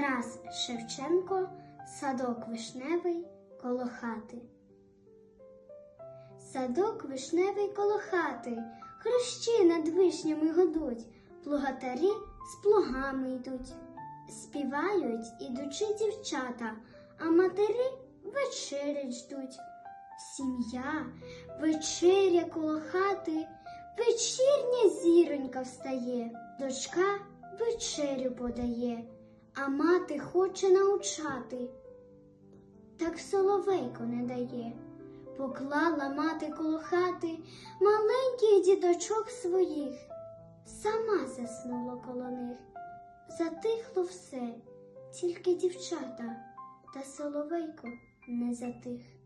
Тарас Шевченко, садок вишневий коло хати. Садок вишневий коло хати, хрущі над вишнями гудуть, плугатарі з плугами йдуть. Співають ідучи дівчата, а матері вечерять ждуть. Сім'я, вечеря коло хати, вечірня зіронька встає, дочка вечерю подає, а мати хоче научати. Так соловейко не дає. Поклала мати коло хати маленьких діточок своїх, сама заснула коло них. Затихло все, тільки дівчата, та соловейко не затих.